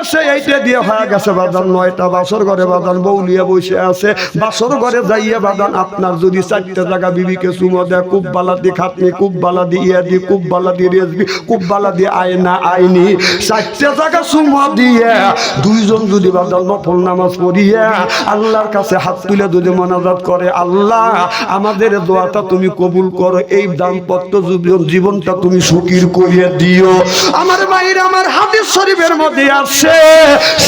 করছে এইটা দিয়ে হয়ে গেছে বাদান নয়টা বাসর ঘরে বাদান বৌলিয়া বসে আছে। বাসর ঘরে যাইয়ে বাদান আপনার যদি চারটে জায়গা বিবিকে চুমো দেয়, খুব বালা দি খাতনি খুব বালা দি ইয়া দি খুব বালা দি রেসবি খুব বালা দি আয়না, আইনি। চারটে জায়গা চুমো দিয়ে দুইজন যদি বাদান নফল নামাজ পড়িয়া আল্লাহর কাছে হাত তুলে যদি মনাজাত করে, আল্লাহ, আমাদের দোয়াটা তুমি কবুল করো, এই দাম্পত্য জীবনটা তুমি সুখীর করিয়ে দিও। আমার মায়ের আমার হাদিস শরীফের মধ্যে আছে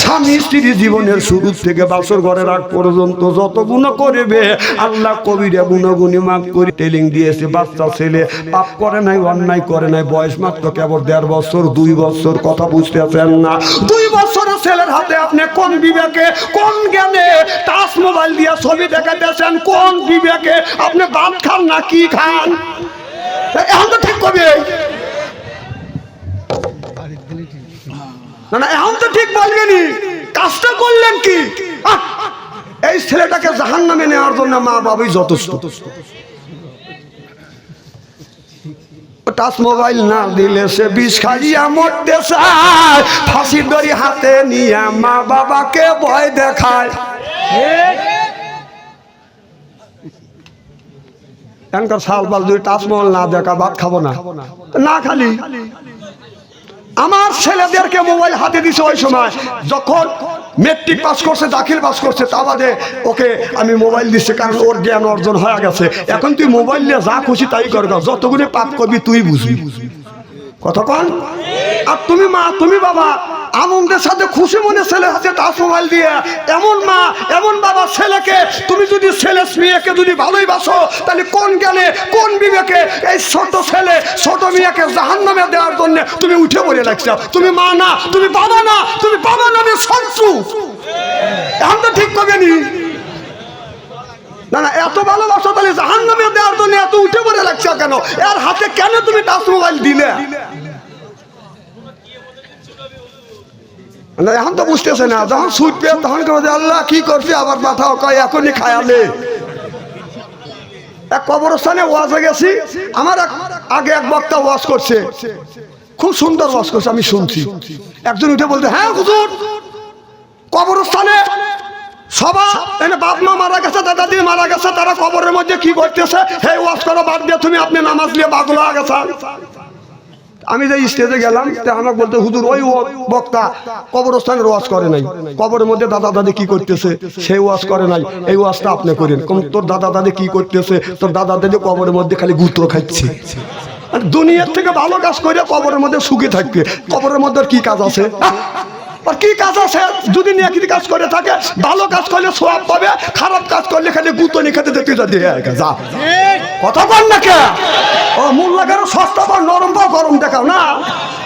স্বামী স্ত্রী জীবনের শুরু থেকে বাসর ঘরে রাখ পর্যন্ত যত গুণ করবে, আল্লাহ কবিরা গুণগুণি মাফ করে। টেলিং দিয়েছে বাচ্চা, ছেলে পাপ করে নাই, অন্যায় করে নাই, বয়স মাত্র কেবল দেড় বছর, দুই বছর, কথা বুঝতে আছেন না? দুই বছরের ছেলের হাতে আপনি কোন বিবেকে, কোন জ্ঞানে টাচ মোবাইল দিয়ে ছবি দেখাতেছেন কোন বিবেকে? আপনি ভাত খান না কি খান? এখন তো ঠিক কবে। না না, এখন তো ঠিক বলবেনি কাজটা করলেন কি! এই ছেলেটাকে জাহান নামে নেওয়ার জন্য মা বাবাই যথেষ্ট। টাচ মোবাইল না দিলে সে বিষ খাইয়া মরতে চায়। ফাঁসির দড়ি হাতে নিয়ে মা বাবাকে ভয় দেখায়। এনকার সাল বাল দুই টাচ মোবাইল না দেখা, ভাত খাব না। না খালি। আমার ছেলেদেরকে মোবাইল হাতে দিছে ওই সময়। যখন মেট্রিক পাস করছে, দাখিল পাস করছে, তা বাদে ওকে আমি মোবাইল দিচ্ছি কারণ ওর জ্ঞান অর্জন হয়ে গেছে। এখন তুই মোবাইল নিয়ে যা খুশি তাই কর গা। যতগুলি পাপ করবি তুই বুঝবি। কতক্ষণ আর তুমি মা, তুমি বাবা আনন্দের সাথে খুশি মনে ছেলে হাতে টাচ মোবাইল দিয়ে, এমন মা, এমন বাবা ছেলেকে তুমি যদি ছেলে মেয়েকে যদি ভালোই বাসো তাহলে কোন জ্ঞানে, কোন বিবেকে এই ছোট ছেলে, ছোট মেয়েকে জাহান নামে দেওয়ার জন্য তুমি উঠে পড়ে লাগছো? তুমি মা না, তুমি বাবা না, তুমি বাবা নামে শত্রু। এখন তো ঠিক করবে নি? না না, এত ভালোবাসো তাহলে জাহান নামে দেওয়ার জন্য এত উঠে পড়ে লাগছে কেন? এর হাতে কেন তুমি টাচ মোবাইল দিলে? এখন তো বুঝতেছে না, যখন সুদ পেয়ে তখন কেউ আল্লাহ কি করছে, আবার মাথা কয়, এখনই খায়ালে এক কবরস্থানে ওয়াজে গেছি, আমার আগে এক বক্তা ওয়াজ করছে। খুব সুন্দর ওয়াজ করছে, আমি শুনছি। একজন উঠে বলতে হ্যাঁ হুজুর, কবরস্থানে সবা এনে বাপ মা মারা গেছে, দাদা দিয়ে মারা গেছে, তারা কবরের মধ্যে কি করতেছে, হে, ওয়াজ করো, বাদ দিয়ে তুমি আপনি নামাজ নিয়ে বাগলো গেছে আমি যে স্টেজে গেলাম আমাকে বলতে, হুজুর, ওই বক্তা কবরস্থানের ওয়াজ করে নাই। কবরের মধ্যে দাদা দাদি কি করতেছে সেই ওয়াজ করে নাই। এই ওয়াজটা আপনি করেন। তোর দাদা দাদি কি করতেছে, তোর দাদা দাদি কবরের মধ্যে খালি গুত্র খাচ্ছে দুনিয়ার থেকে ভালো কাজ করে কবরের মধ্যে সুখে থাকবে। কবরের মধ্যে কি কাজ আছে? আর কি কাজ আছে? যদি নেকি কাজ করে থাকে, ভালো কাজ করলে সব পাবে, খারাপ কাজ করলে খালি গুতো নিয়ে খেতে দেখতে যা যা। কথা বল না কে? ও মূল লাগারও সস্তা বা নরম বা গরম দেখাও না।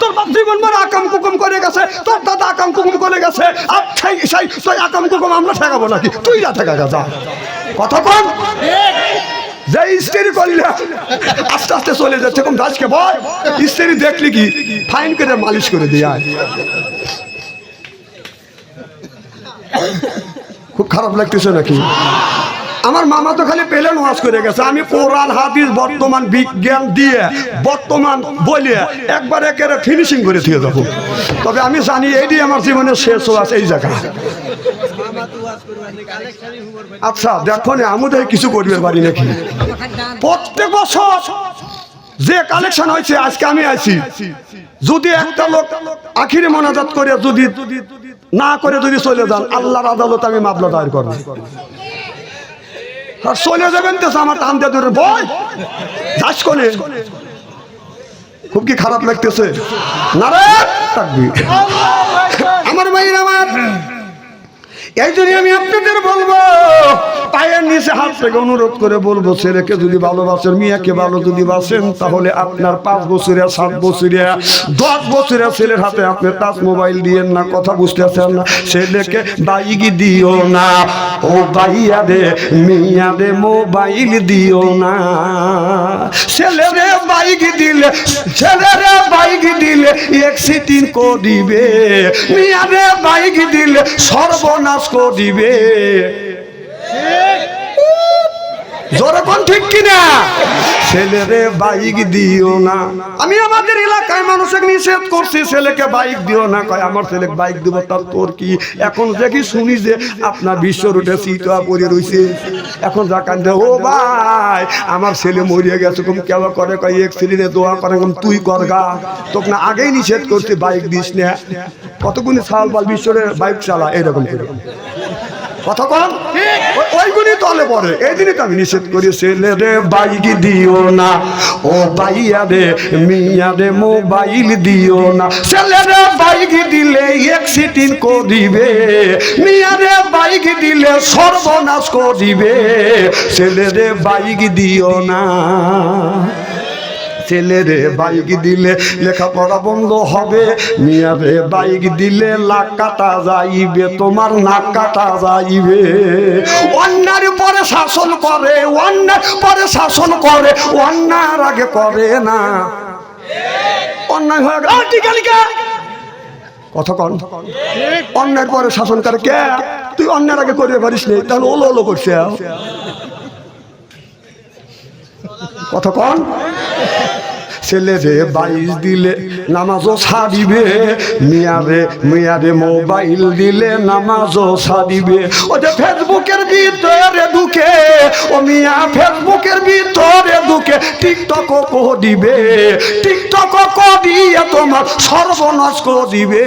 তোর বাপ জীবন ভর আকাম কুকুম করে গেছে, তোর দাদা আকাম কুকুম করে গেছে, আর সেই সেই তুই আকাম কুকুম আমরা ঠেকাবো নাকি? তুই যা ঠেকা, যা। কথা বল। যে স্ত্রী করলে, আস্তে আস্তে চলে যাচ্ছে কম দাসকে বল। স্ত্রী দেখলি কি? ফাইন করে মালিশ করে দিয়ে খুব খারাপ লাগতেছে নাকি? আমার মামা তো খালি পেলেন ওয়াজ করে গেছে। আমি কোরআন, হাদিস, বর্তমান বিজ্ঞান দিয়ে বর্তমান বলে একবার একেবারে ফিনিশিং করে দিয়ে যাব তবে আমি জানি এইটি আমার জীবনের শেষ আছে এই জায়গা। আচ্ছা দেখো না, আমুদে কিছু করবে পারি নাকি? প্রত্যেক বছর যে কালেকশন হয়েছে, আজকে আমি আছি যদি একটা লোক আখিরে মনাজাত করে যদি না করে যদি চলে যান আল্লাহর আদালত আমি মামলা দায়ের করব। আর চলে যাবেন তো আমার টান দিয়ে ধরে বই যাস করে খুব কি খারাপ লাগতেছে? না রে থাকবি আমার মাইর আমার। এই জন্য আমি আপনাদের বলব, পায়ের নিচে হাত থেকে অনুরোধ করে বলব, ছেলেকে যদি ভালোবাসেন, মেয়েকে ভালো যদি বাসেন, তাহলে আপনার পাঁচ বছরিয়া সাত বছরিয়া দশ বছরিয়া ছেলের হাতে আপনি টাচ মোবাইল দিয়েন না, কথা বুঝতেছেন না। ছেলেকে বাইক দিও না, ও বাইয়া দে, মিয়া দে, মোবাইল দিও না। ছেলেরে বাইক দিলে, ছেলেরে বাইক দিলে এক্সিডেন্ট করিবে। মিয়ারে বাইক দিলে সর্বনাশ করিবে জোরকম ঠিক কিনা? ছেলেরে বাইক দিও না। আমি আমাদের এলাকায় মানুষকে নিষেধ করছি ছেলেকে বাইক দিও না। কয় আমার ছেলেকে বাইক দিব তার তোর কি? এখন দেখি শুনি যে আপনার বিশ্ব রোডে সিটোয়া পড়ে রইছে। এখন যা কান্দে ও ভাই আমার ছেলে মরিয়ে গেছে কম কেবা করে? কয় এক ছেলে দোয়া করে কম তুই কর গা। তোকে না আগেই নিষেধ করছি বাইক দিস না। কতগুলি সাল বাল বিশ্বরে বাইক চালা এরকম করে। কথা ওই- ওইগুলি তলে পড়ে। এই দিনই তো আমি নিষেধ করি, ছেলে রে বাইক দিও না। ও বাইয়া রে, মিয়া রে, মোবাইল দিও না। ছেলে রে বাইক দিলে অ্যাক্সিডেন্ট করিবে। মিয়া রে বাইক দিলে সর্বনাশ করিবে। ছেলে রে বাইক দিও না। ছেলেরে বাইক দিলে লেখাপড়া বন্ধ হবে। মিয়ারে বাইক দিলে লাখ কাটা যাইবে, তোমার নাক কাটা যাইবে। অন্যার পরে শাসন করে, অন্যার পরে শাসন করে, অন্যার আগে করে না। অন্যায় হয়ে গেল। কন। অন্যায়ের পরে শাসন করে কে? তুই অন্যায়ের আগে করবে পারিস নি, তাহলে ওলো ওলো করছে। কন। ছেলেরে বাইশ দিলে নামাজও ছাড়িবে মিয়ারে মিয়ারে মোবাইল দিলে নামাজও ও যে ফেসবুকের ভিতরে ঢুকে, ও মিয়া ফেসবুকের ভিতরে ঢুকে টিকটক দিবে টিকটক দিয়ে তোমার সর্বনাশ দিবে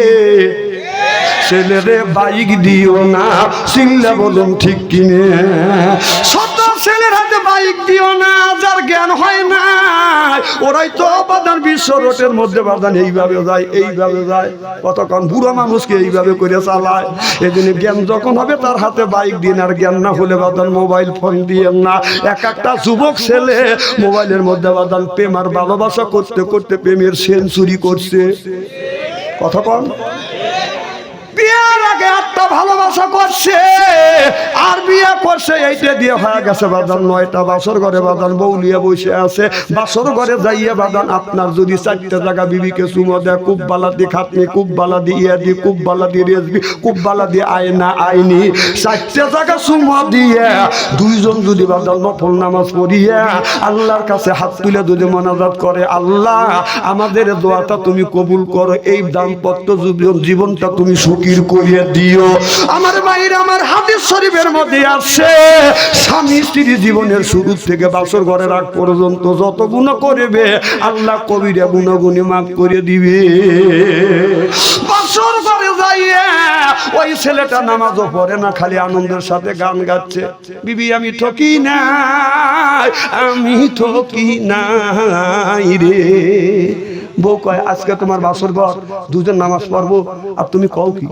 ছেলেরে বাইক দিও না চিল্লা বলুন ঠিক কিনে। ছেলের হাতে বাইক দিও না, যার জ্ঞান হয় না। ওরাই তো বাদান বিশ্ব রোডের মধ্যে বাদান, এইভাবে যায় এইভাবে যায়। কতক্ষণ বুড়ো মানুষকে এইভাবে করে চালায়। জন্য জ্ঞান যখন হবে, তার হাতে বাইক দিন আর জ্ঞান না হলে বাদান মোবাইল ফোন দিয়ে না। এক একটা যুবক ছেলে মোবাইলের মধ্যে বাদান, প্রেম আর ভালোবাসা করতে করতে প্রেমের সেঞ্চুরি করছে। কতক্ষণ? বিয়ার আগে একটা ভালোবাসা করছে, আর বিয়ে করছে, এইটা দিয়ে হয়ে গেছে বাদান নয়টা বাসর ঘরে বাদান বৌলিয়া বসে আছে। বাসর ঘরে যাইয়া বাদান আপনার যদি চারটে জায়গা বিবিকে চুমো দেয়, খুব বালা দিয়ে খাতনি খুব বালা দিয়ে ইয়া দি খুব বালা দিয়ে রেসবি খুব বালা দিয়ে আয়না, আইনি। চারটে জায়গা চুমো দিয়ে দুইজন যদি বাদান নফল নামাজ পড়িয়া আল্লাহর কাছে হাত তুলে যদি মনাজাত করে, আল্লাহ, আমাদের দোয়াটা তুমি কবুল করো, এই দাম্পত্য জীবনটা তুমি সুখীর করিয়ে দিও। আমার মায়ের আমার হাদিস শরীফের মধ্যে আছে স্বামী স্ত্রী জীবনের শুরু থেকে বাসর ঘরে রাখ পর্যন্ত যত গুণ করবে, আল্লাহ কবিরা গুণগুণী মাফ করে দিবে। বাসর ঘরে যাইয়ে ওই ছেলেটা নামাজও পড়ে না, খালি আনন্দের সাথে গান গাচ্ছে। বিবি, আমি ঠকি নাই, আমি ঠকি নাই রে। বউ কয়, আজকে তোমার বাসর ঘর, দুজন নামাজ পড়ব, আর তুমি কও কি?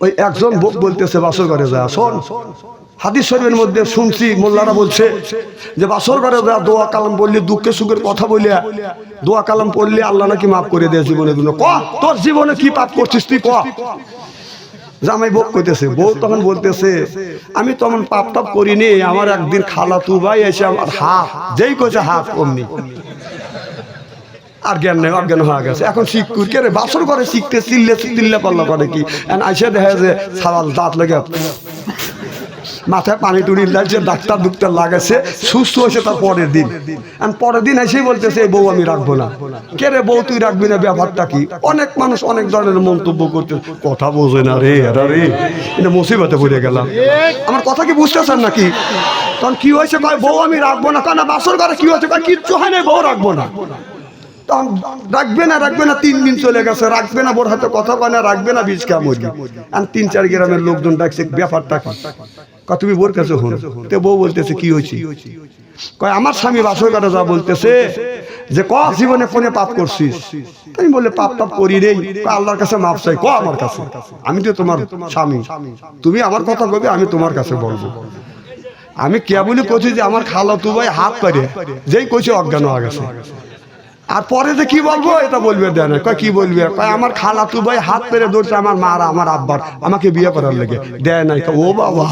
ওই একজন বোক বলতেছে বাসর ঘরে যা। শোন হাদিস শরীফের মধ্যে শুনছি মোল্লারা বলছে যে বাসর ঘরে যা দোয়া কালাম বললে দুঃখে সুখের কথা বলে দোয়া কালাম পড়লে আল্লাহ নাকি মাফ করে দেয় জীবনের জন্য। ক? তোর জীবনে কি পাপ করছিস তুই ক? জামাই বউ কইতেছে বউ তখন বলতেছে আমি তখন পাপ টাপ করিনি আমার একদিন খালা তু ভাই এসে আমার হাত যেই কইছে হাত অমনি। আর জ্ঞান নেই অজ্ঞান হয়ে গেছে। এখন শিক্ষুর কে রে বাসর করে শিখতে চিল্লে চিল্লে পাল্লা করে কি? আইসে দেখা যে সাবাল দাঁত লেগে মাথায় পানি টুনি লাগছে, ডাক্তার দুক্তার লাগাছে, সুস্থ হয়েছে তার পরের দিন। পরের দিন এসেই বলতেছে, এই বউ আমি রাখব না। কে রে বউ, তুই রাখবি না? ব্যাপারটা কি? অনেক মানুষ অনেক ধরনের মন্তব্য করতে, কথা বোঝে না রে, এরা রে। এটা মুসিবতে পড়ে গেলাম। আমার কথা কি বুঝতেছেন নাকি? তখন কি হয়েছে? ভাই বউ আমি রাখব না। কারণ বাসর ঘরে কি হয়েছে? ভাই কিচ্ছু হয় না বউ রাখব না। রাখবে না রাখবে না, তিন দিন চলে গেছে, রাখবে না বোর হাতে কথা কয় না, রাখবে না, বীজ কেমন? আর তিন, চার গ্রামের লোকজন ডাকছে, ব্যাপারটা কি? তুমি বোর কাছে হন। তে বউ বলতেছে, কি হয়েছে? কয়, আমার স্বামী বাসর ঘরে যা বলতেছে যে, ক, জীবনে ফোনে পাপ করছিস? আমি বলে পাপ টাপ করি রে। আল্লাহর কাছে মাপ চাই, ক, আমার কাছে? আমি তো তোমার স্বামী। তুমি আমার কথা কবে আমি তোমার কাছে বলব। আমি কেবলই কইছি যে, আমার খালা তু ভাই হাত পারে যেই কইছে অজ্ঞান হয়ে গেছে। আর পরে তো কি বলব, এটা বলবে না কয়, কি বলবে? আমার খালা তু ভাই হাত পেরে ধরছে আমার মারা, আমার আব্বার। আমাকে বিয়ে করার লেগে। দেয় নাই। ও বাবা।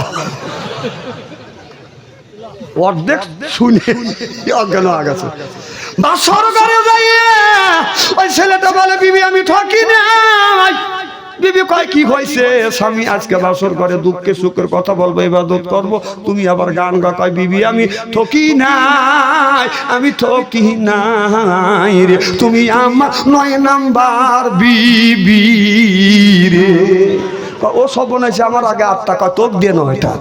অর্ধেক শুনে অজ্ঞান হয়ে গেছে। বা সরকারে যাইয়ে ওই ছেলেটা বলে, বিবি, আমি ঠকি নাই। বিবি কয়, কি হয়েছে? স্বামী আজকে বাসর করে দুঃখে সুখের কথা বলব, ইবাদত করব। তুমি আবার গান গা কয়, বিবি, আমি থকি নাই, আমি থকি নাই রে। তুমি আমার নয় নাম্বার বিবি রে। ও সব বনাইছে আমার আগে আট টাকা তোক দিয়ে নয়টা।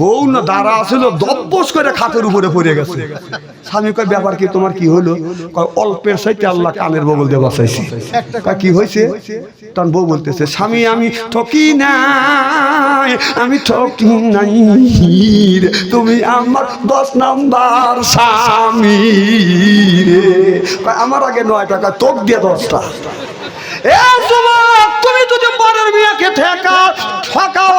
বউ না দাঁড়া আসলো দব্বস করে খাতের উপরে পড়ে গেছে। স্বামী কয়, ব্যাপার কি, তোমার কি হলো? অল্পের সাইতে আল্লাহ কানের বগল দিয়ে বাঁচাইছি। কয়, কি হয়েছে তখন বউ বলতেছে, স্বামী, আমি ঠকি নাই, আমি ঠকি নাই তুমি আমার দশ নাম্বার স্বামী আমার আগে নয় টাকা তোক দিয়ে দশটা। এ তুমি যদি পরের মেয়েকে ঠেকা ঠকাও,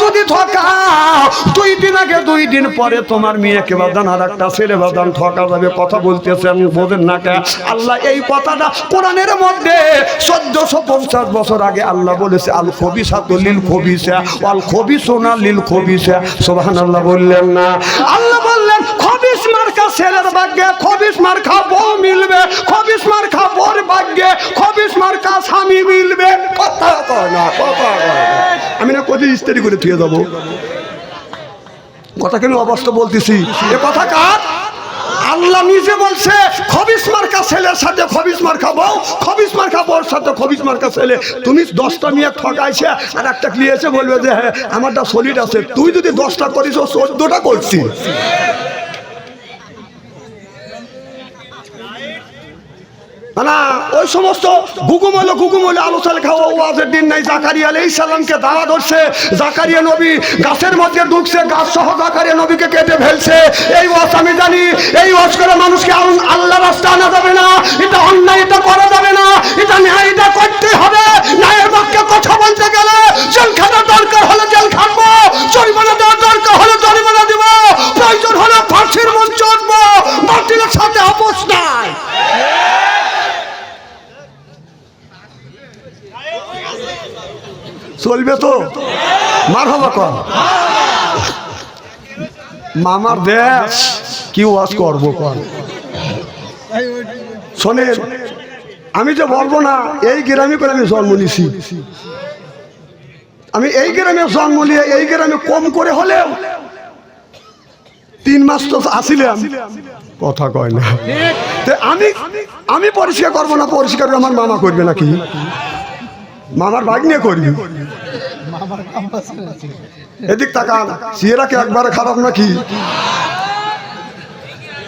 যদি ঠকাও, দুই দিন আগে, দুই দিন পরে তোমার মেয়েকে বাদান আর একটা ছেলে বাদান ঠকা যাবে, কথা বলতেছেন বোঝেন না কে। আল্লাহ এই কথাটা কোরআনের মধ্যে চোদ্দশো পঞ্চাশ বছর আগে আল্লাহ বলেছে, আল খবিসা তো লিল খবিসা আল খবিসোনা লিল খবিসা। সোবাহান আল্লাহ বললেন না। আল্লাহ বললেন খবিস মার্কা ছেলের ভাগ্যে খবিস মার্কা বউ মিলবে খবিস মার্কা বোর ভাগ্যে খবিস মার্কা স্বামী মিলবে। কথা কয় না, কথা আমি না কোথায় ইস্তারি করে থুয়ে যাব কথা কেন অবস্থা বলতেছি? এ কথা কার? আল্লাহ নিজে বলছে খবিস মার্কা ছেলের সাথে খবিস মার্কা বউ খবিস মার্কা বউর সাথে খবিস মার্কা ছেলে। তুমি দশটা নিয়ে ঠকাইছে, আর একটা ক্লিয়েছে বলবে যে হ্যাঁ আমারটা সলিড আছে। তুই যদি দশটা করিস, ও চোদ্দটা করছিস না গাছ সহ নবীকে কেটে ফেলছে। এই ওয়াজ আমি জানি, এই ওয়াজ করে মানুষকে আল- আল্লাহ রাস্তা আনা যাবে না। এটা অন্যায় করা যাবে না। এটা ন্যায়, এটা করতে হবে। ন্যায়ের পক্ষে কথা বলতে গেলে জেলখানা দরকার হলে জেল খাটবো, জরিমানা দেওয়ার দরকার হলে জরিমানা দিব প্রয়োজন হলে ফাঁসির মঞ্চ উঠবো বাতিলের সাথে আপোষ নাই চলবে তো মার হবা মামার দেশ, কি ওয়াজ করব কর শোনেন, আমি যে বলব না, এই গ্রামে করে আমি জন্ম নিছি। আমি এই গ্রামে জন্ম নিয়ে, এই গ্রামে কম করে হলেও তিন মাস তো আসিলাম। কথা কয় না। আমি আমি পরিষ্কার করব না, পরিষ্কার আমার মামা করবে নাকি? মামার ভাগ নিয়ে করবি এদিক তাকান সিয়েরা কি একবারে খারাপ নাকি?